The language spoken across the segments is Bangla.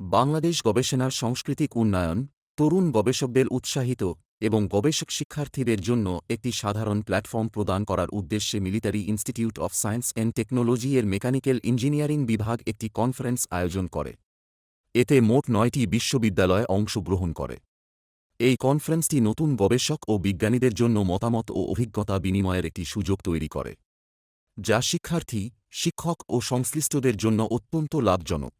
বাংলাদেশ গবেষণার সাংস্কৃতিক উন্নয়ন, তরুণ গবেষকদের উৎসাহিত এবং গবেষক শিক্ষার্থীদের জন্য একটি সাধারণ প্ল্যাটফর্ম প্রদান করার উদ্দেশ্যে military institute of science and technology এর মেকানিক্যাল ইঞ্জিনিয়ারিং বিভাগ একটি কনফারেন্স আয়োজন করে। এতে মোট নয়টি বিশ্ববিদ্যালয় অংশগ্রহণ করে। এই কনফারেন্সটি নতুন গবেষক ও বিজ্ঞানীদের জন্য মতামত ও অভিজ্ঞতা বিনিময়ের একটি সুযোগ তৈরি করে, যা শিক্ষার্থী, শিক্ষক ও সংশ্লিষ্টদের জন্য অত্যন্ত লাভজনক।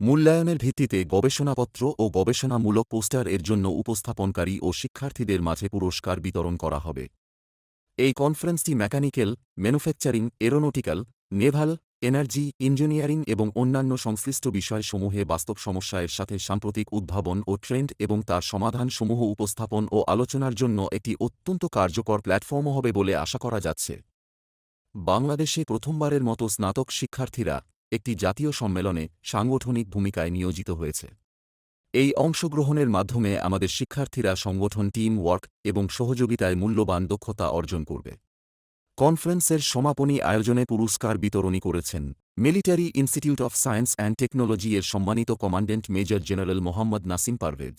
মূল্যায়নের ভিত্তিতে গবেষণাপত্র ও গবেষণামূলক পোস্টার এর জন্য উপস্থাপনকারী ও শিক্ষার্থীদের মাঝে পুরস্কার বিতরণ করা হবে। এই কনফারেন্সটি mechanical, manufacturing, aeronautical, naval, energy, engineering এবং অন্যান্য সংশ্লিষ্ট বিষয়সমূহে বাস্তব সমস্যায়ের সাথে সাম্প্রতিক উদ্ভাবন ও ট্রেন্ড এবং তার সমাধানসমূহ উপস্থাপন ও আলোচনার জন্য একটি অত্যন্ত কার্যকর প্ল্যাটফর্ম হবে বলে আশা করা যাচ্ছে। বাংলাদেশে প্রথমবারের মতো স্নাতক শিক্ষার্থীরা একটি জাতীয় সম্মেলনে সাংগঠনিক ভূমিকায় নিয়োজিত হয়েছে। এই অংশগ্রহণের মাধ্যমে আমাদের শিক্ষার্থীরা সংগঠন, টিম ওয়ার্ক এবং সহযোগিতায় মূল্যবান দক্ষতা অর্জন করবে। কনফারেন্সের সমাপনী আয়োজনে পুরস্কার বিতরণী করেছেন military institute of science and technology এর সম্মানিত commandant major general Mohammad Nasim Parvez.